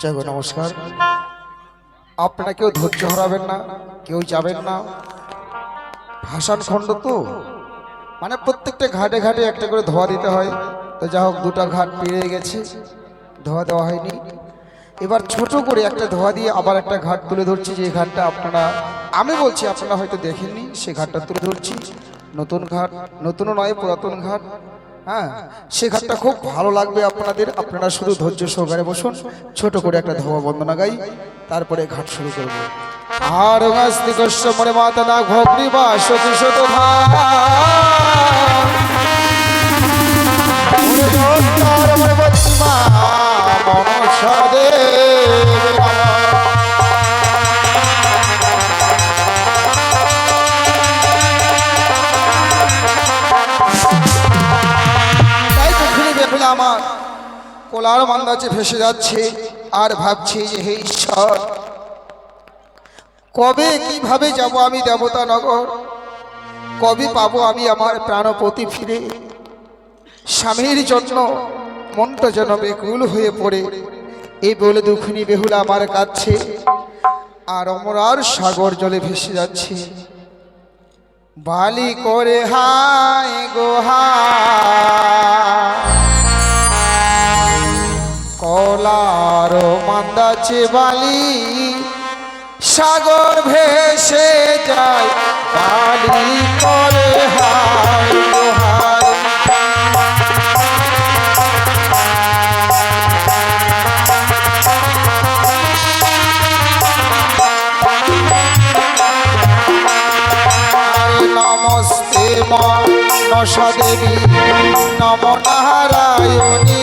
জয় নমস্কার। আপনারা কেউ ধৈর্য হারাবেন না, কেউ যাবেন না। ভাষণ খণ্ড তো মানে প্রত্যেকটা ঘাটে ঘাটে একটা করে ধোয়া দিতে হয়। তো যা হোক, দুটা ঘাট পেরিয়ে গেছে, ধোয়া দেওয়া হয়নি। এবার ছোট করে একটা ধোয়া দিয়ে আবার একটা ঘাট তুলে ধরছি, যে ঘাটটা আপনারা, আমি বলছি আপনারা হয়তো দেখেননি, সে ঘাটটা তুলে ধরছি। নতুন ঘাট নতুনও নয়, পুরাতন ঘাট। হ্যাঁ সে ঘাটটা খুব ভালো লাগবে আপনাদের। আপনারা শুধু ধৈর্য সহকারে বসুন। ছোট করে একটা ধোয়া বন্দনা গাই, তারপরে ঘাট শুরু করব। আর মনে মাতা না ভগ্নি বা সতী শত তাই কোলার মান্দাচে ভেসে যাচ্ছে, আর ভাবছি যে হে ঈশ্বর, কবে কীভাবে যাব আমি দেবতা নগর কবে পাবো আমি আমার প্রাণপতি ফিরে? স্বামীর জন্য মনটা যেন বেকুল হয়ে পড়ে। এই বলে দুঃখিনী বেহুলা আমার কাছে, আর অমরার সাগর জলে ভেসে যাচ্ছে। বালি করে হায় গোহা কলার মান্দাছে বালি সাগর ভেসে যায় বালি করে হায় নমস্তে মনসা দেবী নম নারায়ণী।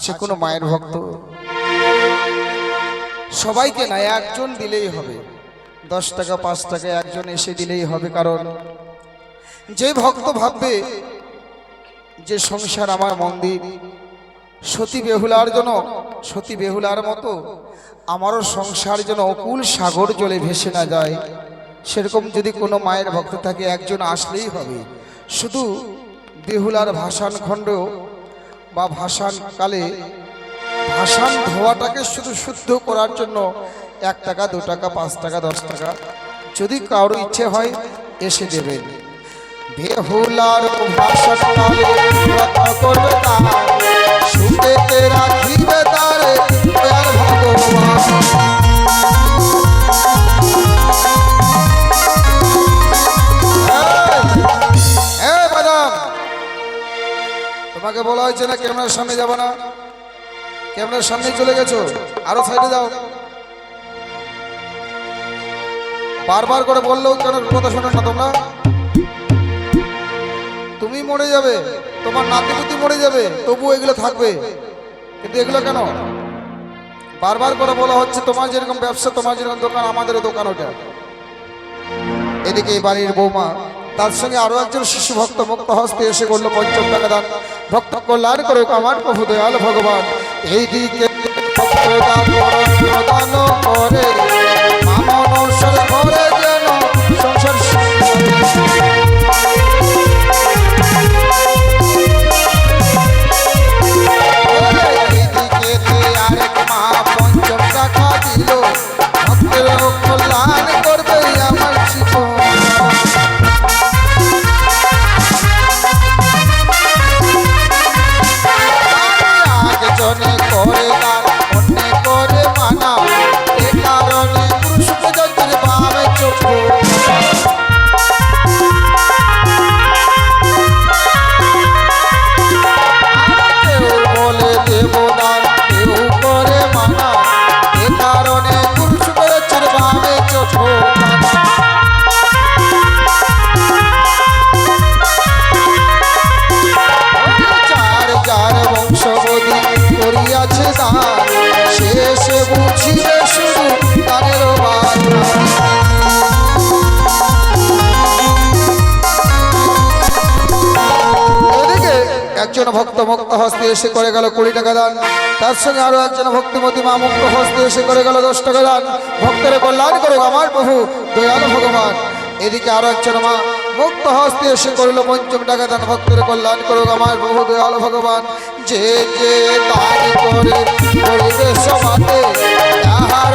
আছে কোনো মায়ের ভক্ত? সবাইকে না, একজন দিলেই হবে। দশ টাকা, পাঁচ টাকা একজন এসে দিলেই হবে, কারণ যে ভক্ত ভাববে যে সংসার আমার মন্দির, সতী বেহুলার জন্য সতী বেহুলার মতো আমারও সংসার যেন অকুল সাগর জলে ভেসে না যায়, সেরকম যদি কোনো মায়ের ভক্ত থাকে, একজন আসলেই হবে। শুধু বেহুলার ভাষান খণ্ড বা ভাসান কালে, ভাসান ধোয়াটাকে শুধু শুদ্ধ করার জন্য এক টাকা, দু টাকা, পাঁচ টাকা, দশ টাকা, যদি কারোর ইচ্ছে হয়, এসে দেবেন বেহুলার ভাষণ কালে রাখিবে তারে ভগবান। তোমাকে বলা হয়েছে না, ক্যামেরার সামনে যাব না। ক্যামেরার সামনে চলে গেছো? আরও সাইডে যাও। বারবার করে বললেও কেন কথা শোনো না তোমরা? তুমি মরে যাবে, তোমার নাতিপুতি মরে যাবে তবু এগুলো থাকবে। কিন্তু এগুলো কেন? বারবার করে বলা হচ্ছে, তোমার যেরকম ব্যবসা, তোমার যেরকম দোকান, আমাদেরও দোকান ওটা। এদিকে এই বাড়ির বৌমা তার সঙ্গে আরও একজন শিশু ভক্ত মুক্ত হস্তে এসে করল পঞ্চম টাকা দান ভক্ত কল্যাণ করুক আমার প্রভু দয়াল ভগবান। এইদিকে ভক্ত করে একজন ভক্ত মুক্ত হস্তে এসে করে গেল কুড়ি টাকা দান। তার সঙ্গে আরও একজন ভক্তিমতী মা মুক্ত হস্তে এসে করে গেল দশ টাকা দান। ভক্তের কল্যাণ করুক আমার প্রভু, দয়ালু ভগবান। এদিকে আরও একজন মা মুক্ত হস্তে এসে করিল পঞ্চম টাকা দান। ভক্তের কল্যাণ করুক আমার প্রভু, দয়ালু ভগবান। যে যে দান করে সমাতে, তাহার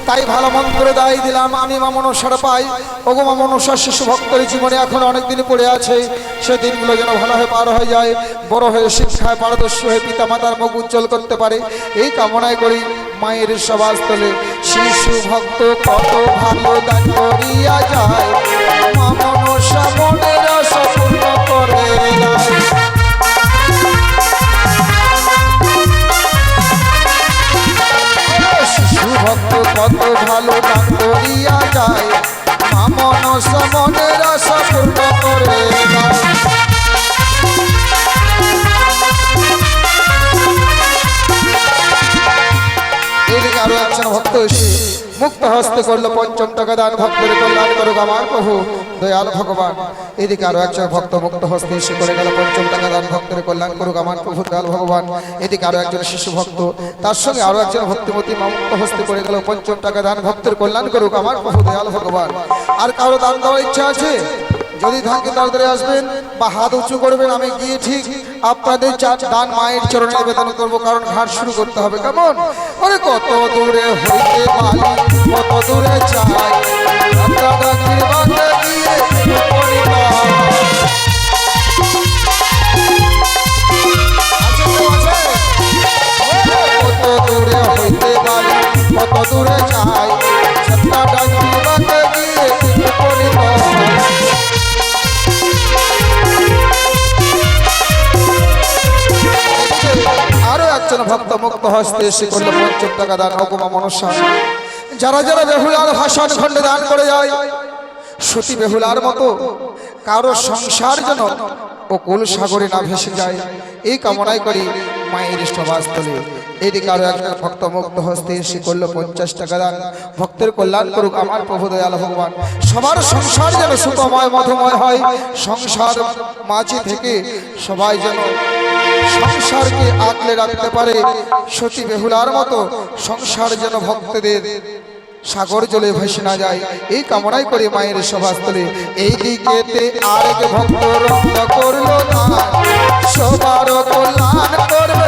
তাই ভালো মন্ত্রে দায় দিলাম। আমি মামনসার পাই। ওগো মামনসার শিশু ভক্তের জীবনে এখন অনেক দিন পড়ে আছে। সে দিনগুলো যেন ভালো হয়ে পার হয়ে যায়, বড় হয়ে শিক্ষায় পারদর্শী হয়ে পিতা মাতার মুখ উজ্জ্বল করতে পারে। এই কামনায় করি মায়ের সবাস্তলে শিশু ভক্ত কত ভালো দান করিয়া যায় মামনসা মনের শিশু কত ভালো গান করিয়া যায়। মামন সমনের আশা পূর্ণ করে ভক্ত এসে মুক্ত হস্তে করল পঞ্চম টাকা দান ভক্তের কল্যাণ করুক আমার প্রভু। দয়াল ভগবান, এদিকে আরও একজন ভক্ত মুক্ত হস্তে এসে করে গেল পঞ্চম টাকা দান ভক্তের কল্যাণ করুক আমার প্রভু, দয়াল ভগবান। এদিকে আরও একজন শিশু ভক্ত, তার সঙ্গে আরও একজন ভক্তিমতী মুক্ত হস্তে করে গেল পঞ্চম টাকা দান ভক্তের কল্যাণ করুক আমার প্রভু, দয়াল ভগবান। আর কারও দান দেওয়ার ইচ্ছা আছে? যদি থাকে তাড়াতাড়ি আসবেন, বা হাত উঁচু করবেন, আমি গিয়ে ঠিক আপনাদের চার দান মায়ের চরণে নিবেদন করব, কারণ ঘাট শুরু করতে হবে। কেমন? ওরে কত দূরে হইতে পারি, কত দূরে চাই? ওরে কত দূরে হইতে পারি, কত দূরে চাই। হস্তে এসে করল পঞ্চম টাকা দান অকুমা মনসা। যারা যারা বেহুলার ভাষণ খণ্ডে দান করে যায়, সতী বেহুলার মতো, কারও সংসার যেন ও কুল সাগরে না ভেসে যায়, এই কামনাই করি মায়ের সভাস্থলে। এদিকে আরও একজন ভক্ত মুক্ত হস্তে এসে করল পঞ্চাশ টাকা দান। ভক্তের কল্যাণ করুক আমার প্রভু দয়াল ভগবান। সবার সংসার যেন সুখময়, মধুময় হয়। সংসার মাঝে থেকে সবাই যেন সংসারকে আঁকলে রাখতে পারে সতী বেহুলার মতো। সংসার যেন ভক্তদের সাগর জলে ভেসে না যায়। এই কামনাই করে মায়ের সভাস্থলে। এই দিকে ভক্ত সবার কল্যাণ করবে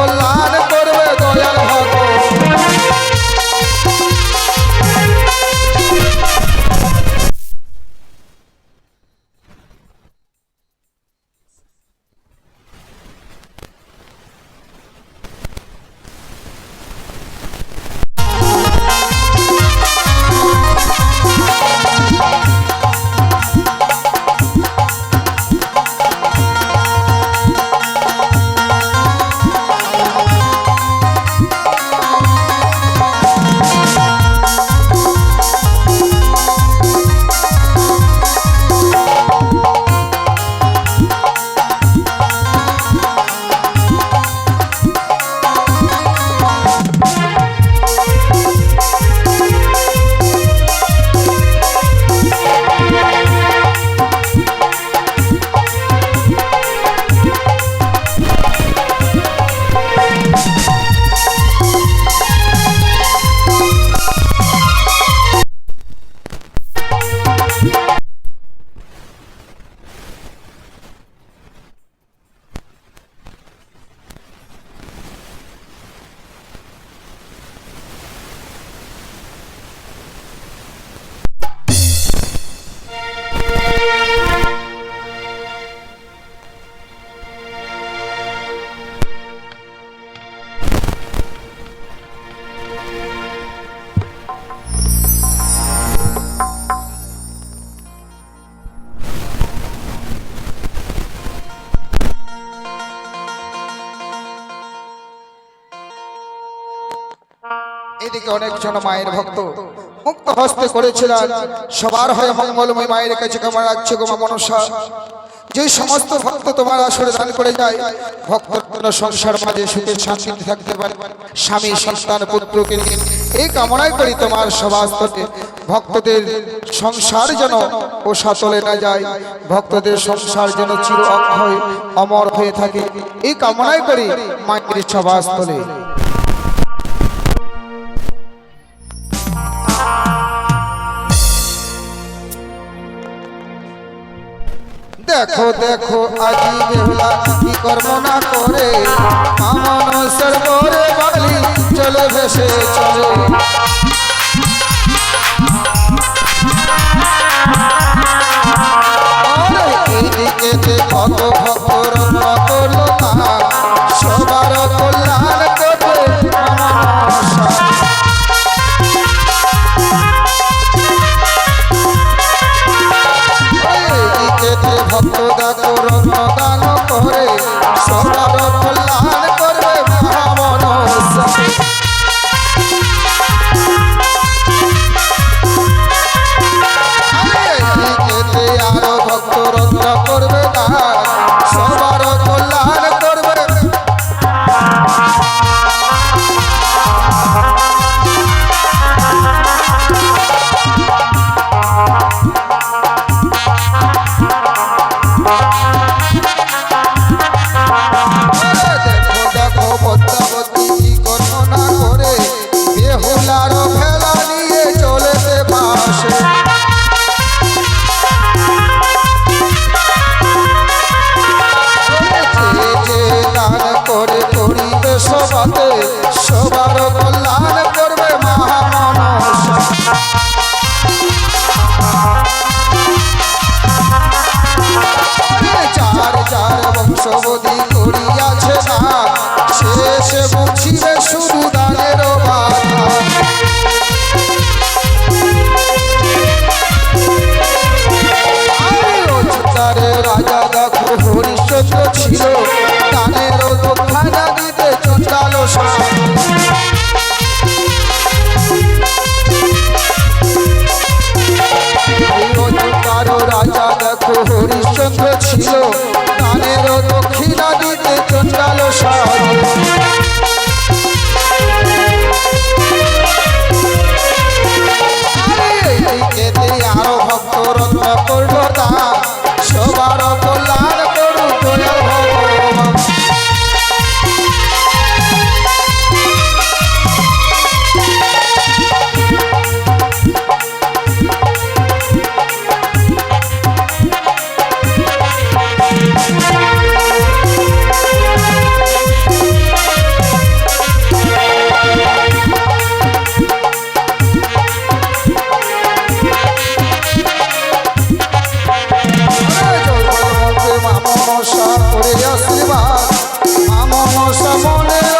এদিকে অনেকজন মায়ের ভক্ত মুক্ত হস্তে করেছিলেন। সবার হয় মঙ্গলময় মায়ের কাছে কেমন রাখছে গোমা মনসা। যে সমস্ত ভক্ত তোমার আসরে দান করে যায় ভক্ত সংসার মাঝে সুখে শান্তিতে থাকতে পারে। স্বামী, সন্তান, পুত্রকে এই কামনাই করি তোমার সভাস্তরে ভক্তদের সংসার যেন ও সাতলে না যায়, ভক্তদের সংসার যেন চির অক্ষয়, অমর হয়ে থাকে। এই কামনাই করি মায়ের সভাস্থলে। দেখো দেখো, আজি বেহুলা কি কর্ম না করে? মানুষের করে বালি চলে ভেসে চলে। কত ভক্তর পূর্ণতা সবার nossa mulher.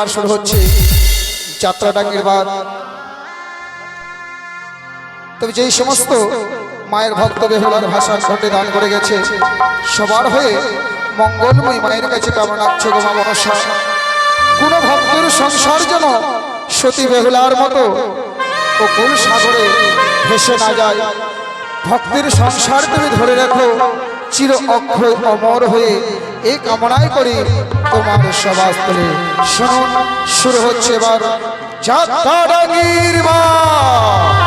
এবার শুরু হচ্ছে যাত্রা ডাকের বার তবে যেই সমস্ত মায়ের ভক্ত বেহুলার ভাষার ঘটে দান করে গেছে, সবার হয়ে মঙ্গলময় মায়ের কাছে কামনা রাখছে গোমা কোন ভক্তের সংসার যেন সতী বেহুলার মতো ও কোন সাগরে ভেসে না যায়। ভক্তের সংসার তুমি ধরে রাখো, চির অক্ষয় অমর হয়ে এই কামনাই করি তোমার সবাস্তরে শুনুন শুরু হচ্ছে এবার যাত্রা ডাঙ্গির বার